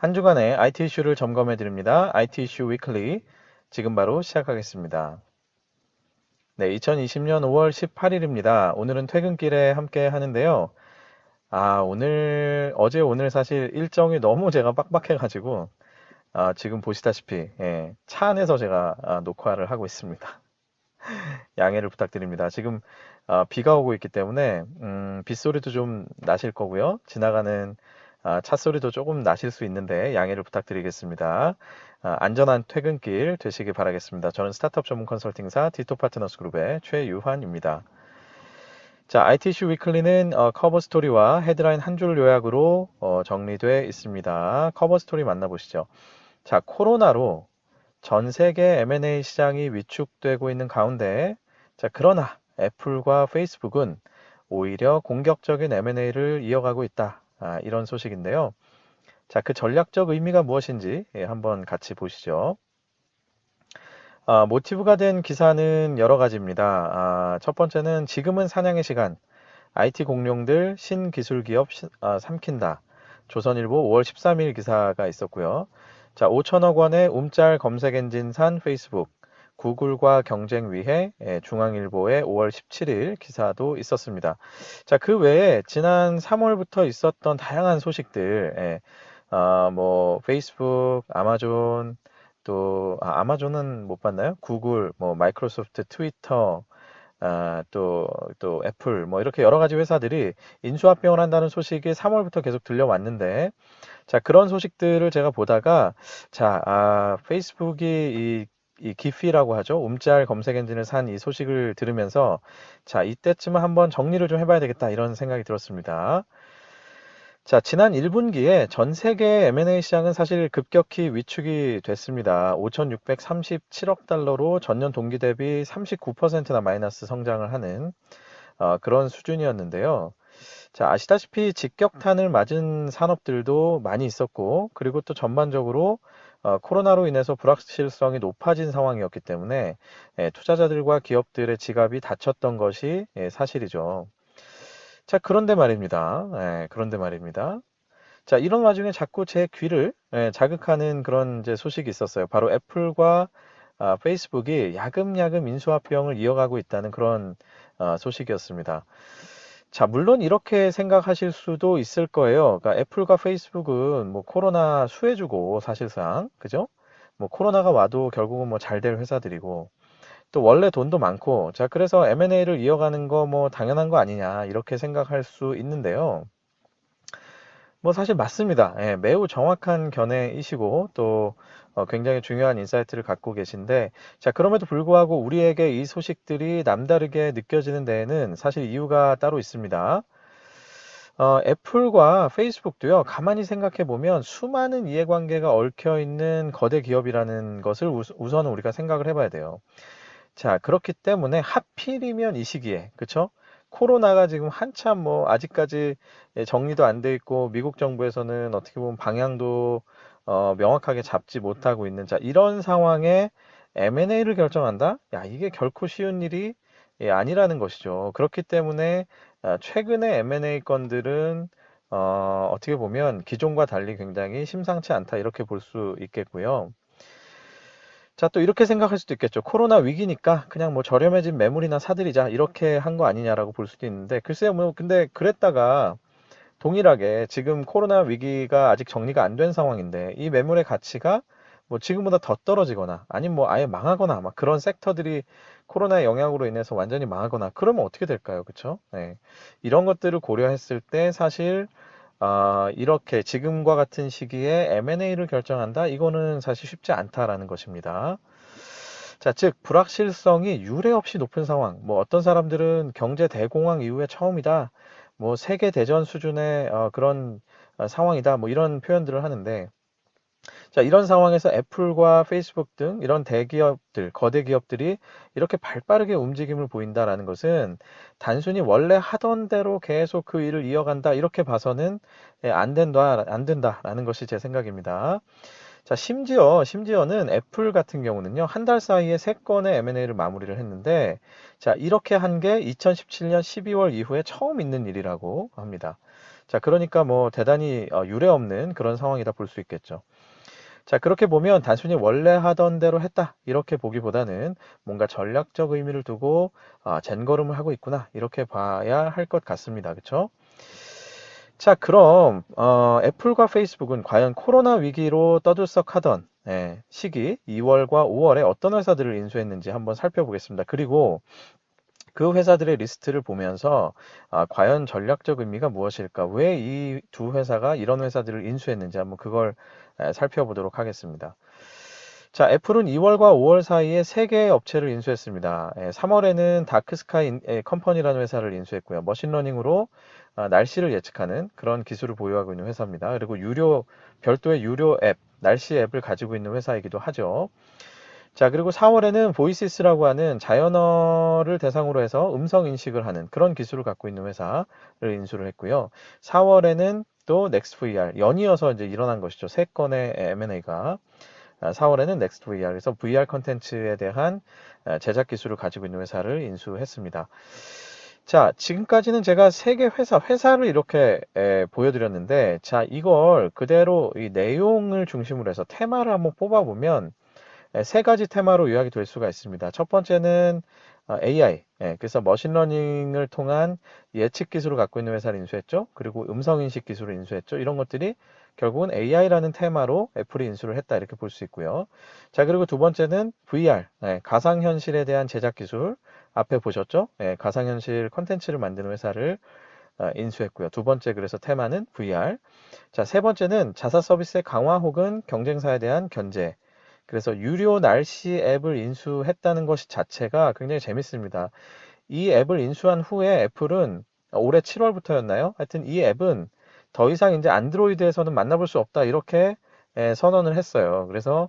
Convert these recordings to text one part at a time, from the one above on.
한 주간의 IT 이슈를 점검해 드립니다. IT 이슈 위클리. 지금 바로 시작하겠습니다. 네, 2020년 5월 18일입니다. 오늘은 퇴근길에 함께 하는데요. 아, 오늘, 어제 오늘 사실 일정이 너무 제가 빡빡해 가지고, 아, 지금 보시다시피, 예, 차 안에서 제가 아, 녹화를 하고 있습니다. 양해를 부탁드립니다. 지금 아, 비가 오고 있기 때문에, 음, 빗소리도 좀 나실 거고요. 지나가는 아, 차 소리도 조금 나실 수 있는데 양해를 부탁드리겠습니다. 아, 안전한 퇴근길 되시길 바라겠습니다. 저는 스타트업 전문 컨설팅사 디토 파트너스 그룹의 최유환입니다. 자, ITC 위클리는 어, 커버 스토리와 헤드라인 한 줄 요약으로 어, 정리되어 있습니다. 커버 스토리 만나보시죠. 자, 코로나로 전 세계 M&A 시장이 위축되고 있는 가운데, 자, 그러나 애플과 페이스북은 오히려 공격적인 M&A를 이어가고 있다. 아, 이런 소식인데요. 자, 그 전략적 의미가 무엇인지 예, 한번 같이 보시죠. 아, 모티브가 된 기사는 여러 가지입니다. 아, 첫 번째는 지금은 사냥의 시간. IT 공룡들 신기술 기업 신- 아, 삼킨다. 조선일보 5월 13일 기사가 있었고요. 자, 5천억 원의 움짤 검색 엔진 산 페이스북. 구글과 경쟁 위해 예, 중앙일보의 5월 17일 기사도 있었습니다. 자, 그 외에 지난 3월부터 있었던 다양한 소식들, 예, 아, 뭐 페이스북, 아마존, 또 아, 아마존은 못 봤나요? 구글, 뭐 마이크로소프트, 트위터, 아, 또, 또 애플, 뭐 이렇게 여러 가지 회사들이 인수합병을 한다는 소식이 3월부터 계속 들려왔는데, 자, 그런 소식들을 제가 보다가, 자, 아, 페이스북이 이, 이 기피라고 하죠. 움짤 검색 엔진을 산 이 소식을 들으면서, 자, 이때쯤은 한번 정리를 좀 해봐야 되겠다, 이런 생각이 들었습니다. 자, 지난 1분기에 전 세계 M&A 시장은 사실 급격히 위축이 됐습니다. 5,637억 달러로 전년 동기 대비 39%나 마이너스 성장을 하는 어, 그런 수준이었는데요. 자, 아시다시피 직격탄을 맞은 산업들도 많이 있었고, 그리고 또 전반적으로 어, 코로나로 인해서 불확실성이 높아진 상황이었기 때문에 예, 투자자들과 기업들의 지갑이 닫혔던 것이 예, 사실이죠. 자, 그런데 말입니다. 예, 그런데 말입니다. 자, 이런 와중에 자꾸 제 귀를 예, 자극하는 그런 이제 소식이 있었어요. 바로 애플과 아, 페이스북이 야금야금 인수합병을 이어가고 있다는 그런 아, 소식이었습니다. 자, 물론 이렇게 생각하실 수도 있을 거예요. 그러니까 애플과 페이스북은 뭐 코로나 수혜주고 사실상, 그죠? 뭐 코로나가 와도 결국은 뭐 잘 될 회사들이고, 또 원래 돈도 많고, 자, 그래서 M&A를 이어가는 거 뭐 당연한 거 아니냐, 이렇게 생각할 수 있는데요. 뭐 사실 맞습니다. 예, 매우 정확한 견해이시고 또 어, 굉장히 중요한 인사이트를 갖고 계신데 자, 그럼에도 불구하고 우리에게 이 소식들이 남다르게 느껴지는 데에는 사실 이유가 따로 있습니다. 어, 애플과 페이스북도요, 가만히 생각해 보면 수많은 이해관계가 얽혀 있는 거대 기업이라는 것을 우, 우선 우리가 생각을 해봐야 돼요. 자, 그렇기 때문에 하필이면 이 시기에, 그쵸? 코로나가 지금 한참 뭐 아직까지 예, 정리도 안 돼 있고 미국 정부에서는 어떻게 보면 방향도 어, 명확하게 잡지 못하고 있는 자, 이런 상황에 M&A를 결정한다? 야, 이게 결코 쉬운 일이 예, 아니라는 것이죠. 그렇기 때문에 아, 최근에 M&A 건들은 어, 어떻게 보면 기존과 달리 굉장히 심상치 않다 이렇게 볼 수 있겠고요. 자, 또 이렇게 생각할 수도 있겠죠. 코로나 위기니까 그냥 뭐 저렴해진 매물이나 사들이자 이렇게 한 거 아니냐라고 볼 수도 있는데 글쎄요, 뭐 근데 그랬다가 동일하게 지금 코로나 위기가 아직 정리가 안 된 상황인데 이 매물의 가치가 뭐 지금보다 더 떨어지거나 아니면 뭐 아예 망하거나 막 그런 섹터들이 코로나의 영향으로 인해서 완전히 망하거나 그러면 어떻게 될까요? 그쵸? 네. 이런 것들을 고려했을 때 사실 아, 이렇게 지금과 같은 시기에 M&A를 결정한다? 이거는 사실 쉽지 않다라는 것입니다. 자, 즉, 불확실성이 유례 없이 높은 상황. 뭐 어떤 사람들은 경제 대공황 이후에 처음이다. 뭐 세계 대전 수준의 어, 그런 어, 상황이다. 뭐 이런 표현들을 하는데 자, 이런 상황에서 애플과 페이스북 등 이런 대기업들, 거대 기업들이 이렇게 발빠르게 움직임을 보인다라는 것은 단순히 원래 하던 대로 계속 그 일을 이어간다 이렇게 봐서는 예, 안 된다, 안 된다라는 것이 제 생각입니다. 자, 심지어, 심지어는 애플 같은 경우는요, 한 달 사이에 세 건의 M&A를 마무리를 했는데, 자, 이렇게 한 게 2017년 12월 이후에 처음 있는 일이라고 합니다. 자, 그러니까 뭐 대단히 어, 유례 없는 그런 상황이다 볼 수 있겠죠. 자, 그렇게 보면 단순히 원래 하던 대로 했다. 이렇게 보기보다는 뭔가 전략적 의미를 두고 아, 젠걸음을 하고 있구나. 이렇게 봐야 할 것 같습니다. 그렇죠? 자, 그럼 어, 애플과 페이스북은 과연 코로나 위기로 떠들썩하던 예, 시기 2월과 5월에 어떤 회사들을 인수했는지 한번 살펴보겠습니다. 그리고 그 회사들의 리스트를 보면서 아, 과연 전략적 의미가 무엇일까? 왜 이 두 회사가 이런 회사들을 인수했는지 한번 그걸 에, 살펴보도록 하겠습니다. 자, 애플은 2월과 5월 사이에 3개의 업체를 인수했습니다. 에, 3월에는 다크스카이 컴퍼니라는 회사를 인수했고요. 머신러닝으로 아, 날씨를 예측하는 그런 기술을 보유하고 있는 회사입니다. 그리고 유료 별도의 유료 앱, 날씨 앱을 가지고 있는 회사이기도 하죠. 자, 그리고 4월에는 보이시스라고 하는 자연어를 대상으로 해서 음성 인식을 하는 그런 기술을 갖고 있는 회사를 인수를 했고요. 4월에는 또 넥스VR 연이어서 이제 일어난 것이죠. 세 건의 M&A가 4월에는 넥스VR 그래서 VR 컨텐츠에 대한 아, 제작 기술을 가지고 있는 회사를 인수했습니다. 자, 지금까지는 제가 세 개 회사, 회사를 이렇게 에, 보여드렸는데, 자, 이걸 그대로 이 내용을 중심으로 해서 테마를 한번 뽑아보면, 에, 세 가지 테마로 요약이 될 수가 있습니다. 첫 번째는 어, AI, 예, 그래서 머신러닝을 통한 예측 기술을 갖고 있는 회사를 인수했죠. 그리고 음성인식 기술을 인수했죠. 이런 것들이 결국은 AI라는 테마로 애플이 인수를 했다 이렇게 볼 수 있고요. 자, 그리고 두 번째는 VR, 예, 가상현실에 대한 제작 기술, 앞에 보셨죠? 예, 가상현실 컨텐츠를 만드는 회사를 어, 인수했고요. 두 번째 그래서 테마는 VR. 자, 세 번째는 자사 서비스의 강화 혹은 경쟁사에 대한 견제. 그래서 유료 날씨 앱을 인수했다는 것이 자체가 굉장히 재밌습니다. 이 앱을 인수한 후에 애플은 올해 7월부터였나요? 하여튼 이 앱은 더 이상 이제 안드로이드에서는 만나볼 수 없다 이렇게 예, 선언을 했어요. 그래서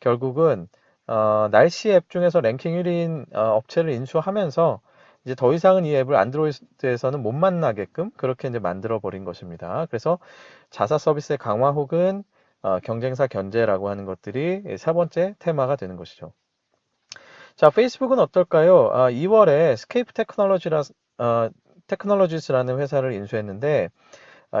결국은 어, 날씨 앱 중에서 랭킹 1위인 어, 업체를 인수하면서 이제 더 이상은 이 앱을 안드로이드에서는 못 만나게끔 그렇게 이제 만들어 버린 것입니다. 그래서 자사 서비스의 강화 혹은 어, 경쟁사 견제라고 하는 것들이 세 번째 테마가 되는 것이죠. 자, 페이스북은 어떨까요? 아, 2월에 스케이프 테크놀로지라 어, 테크놀로지스라는 회사를 인수했는데 아,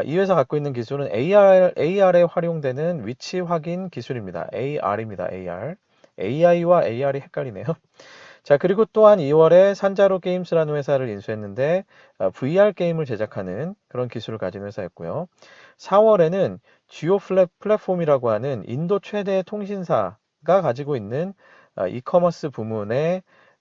이 회사 갖고 있는 기술은 AR, AR에 활용되는 위치 확인 기술입니다. AR입니다. AR. AI와 AR이 헷갈리네요. 자, 그리고 또한 2월에 산자로 게임스라는 회사를 인수했는데 어, VR 게임을 제작하는 그런 기술을 가진 회사였고요. 4월에는 지오 플랫폼이라고 하는 인도 최대 통신사가 가지고 있는 어, 이커머스 부문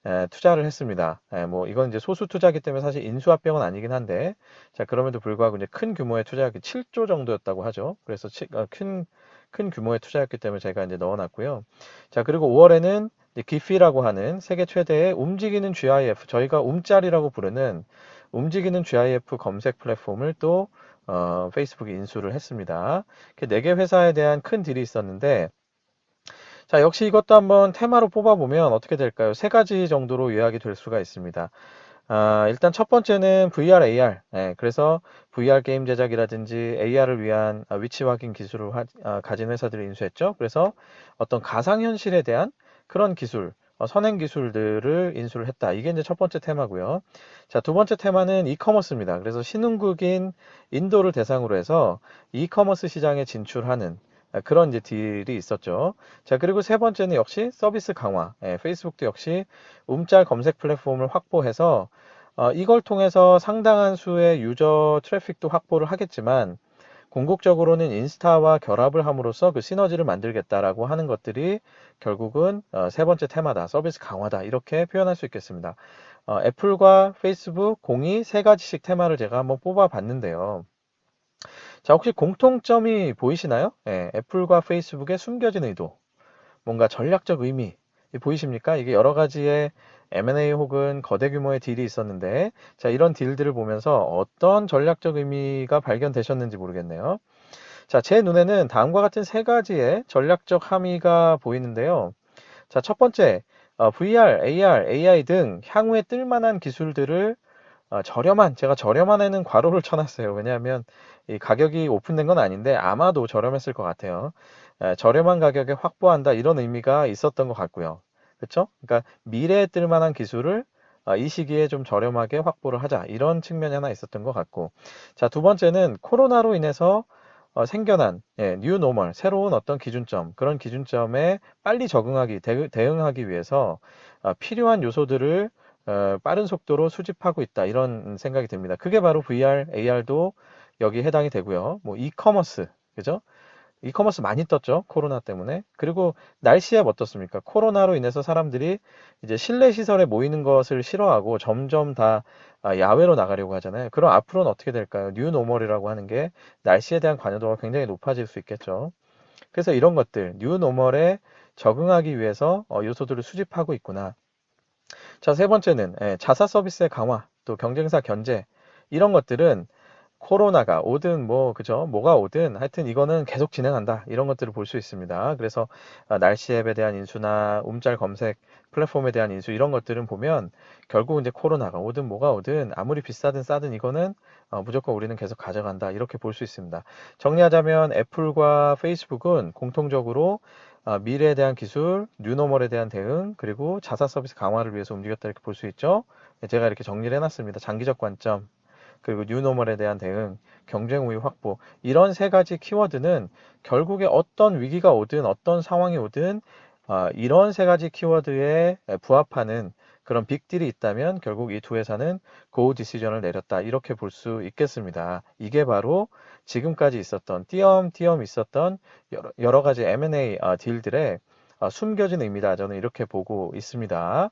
에 투자를 했습니다. 뭐 이건 이제 소수 투자기 때문에 사실 인수합병은 아니긴 한데 자 그럼에도 불구하고 이제 큰 규모의 투자액이 7조 정도였다고 하죠. 그래서 큰큰 어, 큰 규모의 투자였기 때문에 제가 이제 넣어놨고요. 자 그리고 5월에는 기피라고 하는 세계 최대의 움직이는 GIF 저희가 움짤이라고 부르는 움직이는 GIF 검색 플랫폼을 또 어, 페이스북이 인수를 했습니다. 네개 회사에 대한 큰 딜이 있었는데 자, 역시 이것도 한번 테마로 뽑아보면 어떻게 될까요? 세 가지 정도로 요약이 될 수가 있습니다. 아, 일단 첫 번째는 VR, AR. 네, 그래서 VR 게임 제작이라든지 AR을 위한 아, 위치 확인 기술을 하, 아, 가진 회사들을 인수했죠. 그래서 어떤 가상현실에 대한 그런 기술, 어, 선행 기술들을 인수를 했다. 이게 이제 첫 번째 테마고요. 자, 두 번째 테마는 이커머스입니다. 그래서 신흥국인 인도를 대상으로 해서 이커머스 시장에 진출하는 아, 그런 이제 딜이 있었죠. 자, 그리고 세 번째는 역시 서비스 강화. 예, 페이스북도 역시 움짤 검색 플랫폼을 확보해서 어, 이걸 통해서 상당한 수의 유저 트래픽도 확보를 하겠지만 궁극적으로는 인스타와 결합을 함으로써 그 시너지를 만들겠다라고 하는 것들이 결국은 어, 세 번째 테마다. 서비스 강화다. 이렇게 표현할 수 있겠습니다. 어, 애플과 페이스북 공이 세 가지씩 테마를 제가 한번 뽑아 봤는데요. 자, 혹시 공통점이 보이시나요? 예, 애플과 페이스북의 숨겨진 의도, 뭔가 전략적 의미 보이십니까? 이게 여러 가지의 M&A 혹은 거대 규모의 딜이 있었는데, 자, 이런 딜들을 보면서 어떤 전략적 의미가 발견되셨는지 모르겠네요. 자, 제 눈에는 다음과 같은 세 가지의 전략적 함의가 보이는데요. 자, 첫 번째, 어, VR, AR, AI 등 향후에 뜰만한 기술들을 어, 저렴한, 제가 저렴한 에는 괄호를 쳐놨어요. 왜냐하면 이 가격이 오픈된 건 아닌데 아마도 저렴했을 것 같아요. 에, 저렴한 가격에 확보한다 이런 의미가 있었던 것 같고요. 그렇죠? 그러니까 미래에 뜰 만한 기술을 아, 이 시기에 좀 저렴하게 확보를 하자. 이런 측면이 하나 있었던 것 같고. 자, 두 번째는 코로나로 인해서 어, 생겨난 예, 뉴 노멀, 새로운 어떤 기준점, 그런 기준점에 빨리 적응하기, 대, 대응하기 위해서 어, 필요한 요소들을 어, 빠른 속도로 수집하고 있다. 이런 생각이 듭니다. 그게 바로 VR, AR도 여기 해당이 되고요. 뭐 이커머스, 그죠? 이커머스 많이 떴죠. 코로나 때문에. 그리고 날씨에 어떻습니까? 코로나로 인해서 사람들이 이제 실내 시설에 모이는 것을 싫어하고 점점 다 아, 야외로 나가려고 하잖아요. 그럼 앞으로는 어떻게 될까요? 뉴 노멀이라고 하는 게 날씨에 대한 관여도가 굉장히 높아질 수 있겠죠. 그래서 이런 것들, 뉴 노멀에 적응하기 위해서 어, 요소들을 수집하고 있구나. 자, 세 번째는 예, 자사 서비스의 강화, 또 경쟁사 견제 이런 것들은 코로나가 오든 뭐 그죠 뭐가 오든 하여튼 이거는 계속 진행한다 이런 것들을 볼 수 있습니다. 그래서 아, 날씨 앱에 대한 인수나 움짤 검색 플랫폼에 대한 인수 이런 것들은 보면 결국 이제 코로나가 오든 뭐가 오든 아무리 비싸든 싸든 이거는 어, 무조건 우리는 계속 가져간다 이렇게 볼 수 있습니다. 정리하자면 애플과 페이스북은 공통적으로 아, 미래에 대한 기술, 뉴노멀에 대한 대응, 그리고 자사 서비스 강화를 위해서 움직였다 이렇게 볼 수 있죠. 네, 제가 이렇게 정리를 해놨습니다. 장기적 관점, 그리고 뉴노멀에 대한 대응, 경쟁 우위 확보 이런 세 가지 키워드는 결국에 어떤 위기가 오든 어떤 상황이 오든 아, 이런 세 가지 키워드에 부합하는 그런 빅딜이 있다면 결국 이 두 회사는 고 디시전을 내렸다 이렇게 볼 수 있겠습니다. 이게 바로 지금까지 있었던 띄엄띄엄 있었던 여러, 여러 가지 M&A 아, 딜들의 아, 숨겨진 의미다 저는 이렇게 보고 있습니다.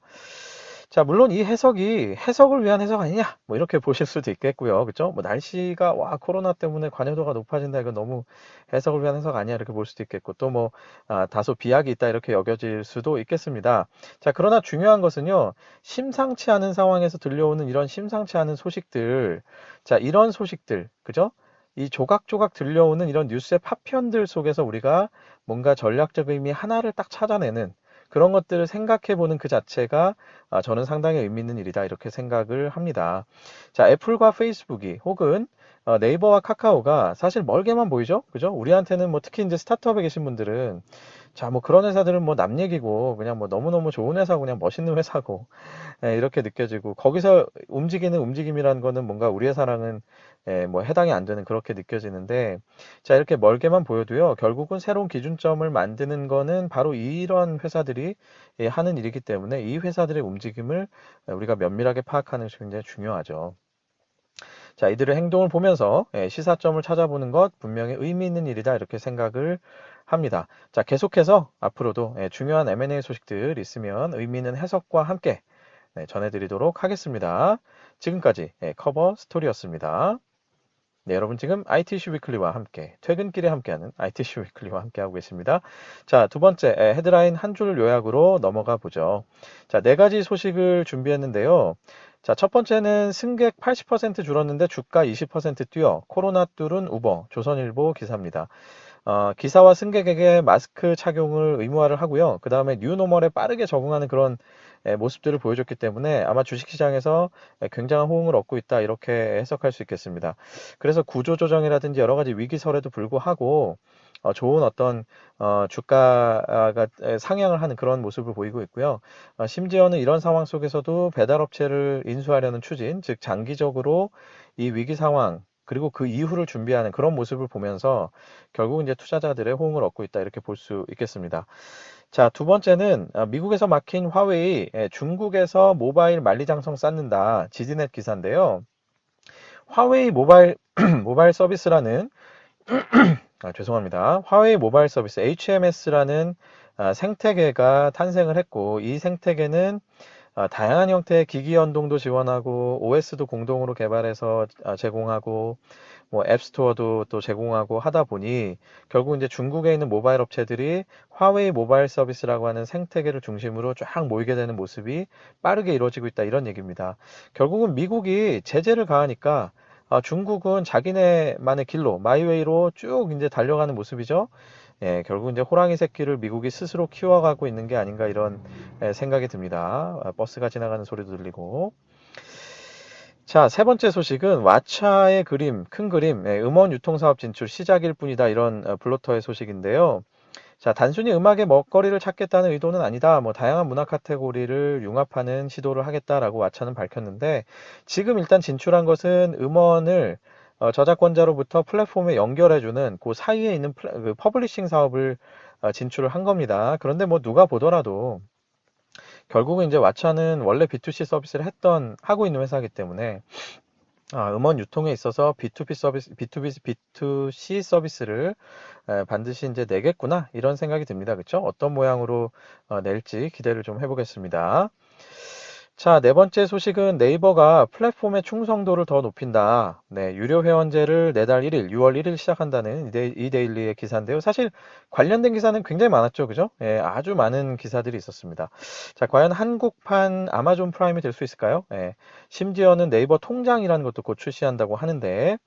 자, 물론 이 해석이 해석을 위한 해석 아니냐? 뭐 이렇게 보실 수도 있겠고요. 그죠? 뭐 날씨가 와, 코로나 때문에 관여도가 높아진다. 이거 너무 해석을 위한 해석 아니야. 이렇게 볼 수도 있겠고 또뭐 아, 다소 비약이 있다. 이렇게 여겨질 수도 있겠습니다. 자, 그러나 중요한 것은요. 심상치 않은 상황에서 들려오는 이런 심상치 않은 소식들. 자, 이런 소식들. 그죠? 이 조각조각 들려오는 이런 뉴스의 파편들 속에서 우리가 뭔가 전략적 의미 하나를 딱 찾아내는 그런 것들을 생각해 보는 그 자체가 아, 저는 상당히 의미 있는 일이다 이렇게 생각을 합니다. 자, 애플과 페이스북이 혹은 어, 네이버와 카카오가 사실 멀게만 보이죠? 그죠? 우리한테는 뭐 특히 이제 스타트업에 계신 분들은 자, 뭐 그런 회사들은 뭐 남 얘기고 그냥 뭐 너무너무 좋은 회사고 그냥 멋있는 회사고 예, 이렇게 느껴지고 거기서 움직이는 움직임이라는 거는 뭔가 우리 회사랑은 예, 뭐 해당이 안 되는 그렇게 느껴지는데 자, 이렇게 멀게만 보여도요. 결국은 새로운 기준점을 만드는 거는 바로 이런 회사들이 예, 하는 일이기 때문에 이 회사들의 움직임을 우리가 면밀하게 파악하는 것이 굉장히 중요하죠. 자, 이들의 행동을 보면서 예, 시사점을 찾아보는 것 분명히 의미 있는 일이다 이렇게 생각을 합니다. 자, 계속해서 앞으로도 예, 중요한 M&A 소식들 있으면 의미 있는 해석과 함께 네, 전해드리도록 하겠습니다. 지금까지 예, 커버 스토리였습니다. 네, 여러분 지금 ITC 위클리와 함께 퇴근길에 함께하는 ITC 위클리와 함께하고 계십니다. 자, 두 번째 예, 헤드라인 한 줄 요약으로 넘어가 보죠. 자, 네 가지 소식을 준비했는데요. 자, 첫 번째는 승객 80% 줄었는데 주가 20% 뛰어 코로나 뚫은 우버 조선일보 기사입니다. 어, 기사와 승객에게 마스크 착용을 의무화를 하고요. 그 다음에 뉴노멀에 빠르게 적응하는 그런 예, 모습들을 보여줬기 때문에 아마 주식시장에서 굉장한 호응을 얻고 있다 이렇게 해석할 수 있겠습니다. 그래서 구조조정이라든지 여러 가지 위기설에도 불구하고 어, 좋은 어떤 어, 주가가 상향을 하는 그런 모습을 보이고 있고요. 어, 심지어는 이런 상황 속에서도 배달업체를 인수하려는 추진, 즉 장기적으로 이 위기 상황 그리고 그 이후를 준비하는 그런 모습을 보면서 결국 이제 투자자들의 호응을 얻고 있다 이렇게 볼 수 있겠습니다. 자, 두 번째는 어, 미국에서 막힌 화웨이 예, 중국에서 모바일 만리장성 쌓는다 지디넷 기사인데요. 화웨이 모바일 모바일 서비스라는 아, 죄송합니다. 화웨이 모바일 서비스 HMS라는 아, 생태계가 탄생을 했고 이 생태계는 아, 다양한 형태의 기기 연동도 지원하고 OS도 공동으로 개발해서 아, 제공하고 뭐 앱스토어도 또 제공하고 하다 보니 결국 이제 중국에 있는 모바일 업체들이 화웨이 모바일 서비스라고 하는 생태계를 중심으로 쫙 모이게 되는 모습이 빠르게 이루어지고 있다 이런 얘기입니다. 결국은 미국이 제재를 가하니까 아, 중국은 자기네만의 길로 마이웨이로 쭉 이제 달려가는 모습이죠. 예, 결국 이제 호랑이 새끼를 미국이 스스로 키워가고 있는 게 아닌가 이런 예, 생각이 듭니다. 아, 버스가 지나가는 소리도 들리고. 자, 세 번째 소식은 왓챠의 그림, 큰 그림, 예, 음원 유통 사업 진출 시작일 뿐이다 이런 어, 블로터의 소식인데요. 자, 단순히 음악의 먹거리를 찾겠다는 의도는 아니다. 뭐 다양한 문화 카테고리를 융합하는 시도를 하겠다라고 왓챠는 밝혔는데 지금 일단 진출한 것은 음원을 어, 저작권자로부터 플랫폼에 연결해주는 그 사이에 있는 플레- 그 퍼블리싱 사업을 어, 진출을 한 겁니다. 그런데 뭐 누가 보더라도 결국은 이제 왓챠는 원래 B2C 서비스를 했던 하고 있는 회사이기 때문에 아, 음원 유통에 있어서 B2B 서비스, B2B, B2C 서비스를 에, 반드시 이제 내겠구나 이런 생각이 듭니다. 그렇죠? 어떤 모양으로 어, 낼지 기대를 좀 해보겠습니다. 자, 네 번째 소식은 네이버가 플랫폼의 충성도를 더 높인다. 네, 유료 회원제를 내달 1일, 6월 1일 시작한다는 이데일리의 기사인데요. 사실 관련된 기사는 굉장히 많았죠. 그죠? 예, 아주 많은 기사들이 있었습니다. 자, 과연 한국판 아마존 프라임이 될 수 있을까요? 예, 심지어는 네이버 통장이라는 것도 곧 출시한다고 하는데,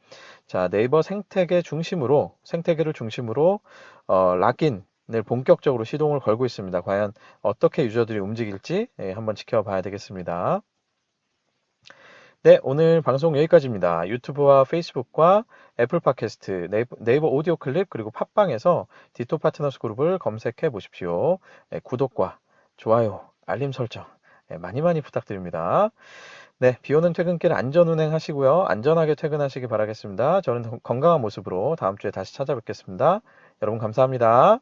자, 네이버 생태계 중심으로, 생태계를 중심으로, 어, 락인 을 본격적으로 시동을 걸고 있습니다. 과연 어떻게 유저들이 움직일지 예, 한번 지켜봐야 되겠습니다. 네, 오늘 방송 여기까지입니다. 유튜브와 페이스북과 애플 팟캐스트, 네이버, 오디오 클립, 그리고 팟빵에서 디토 파트너스 그룹을 검색해 보십시오. 예, 구독과 좋아요, 알림 설정 예, 많이 많이 부탁드립니다. 네, 비 오는 퇴근길 안전 운행 하시고요. 안전하게 퇴근하시기 바라겠습니다. 저는 건강한 모습으로 다음 주에 다시 찾아뵙겠습니다. 여러분 감사합니다.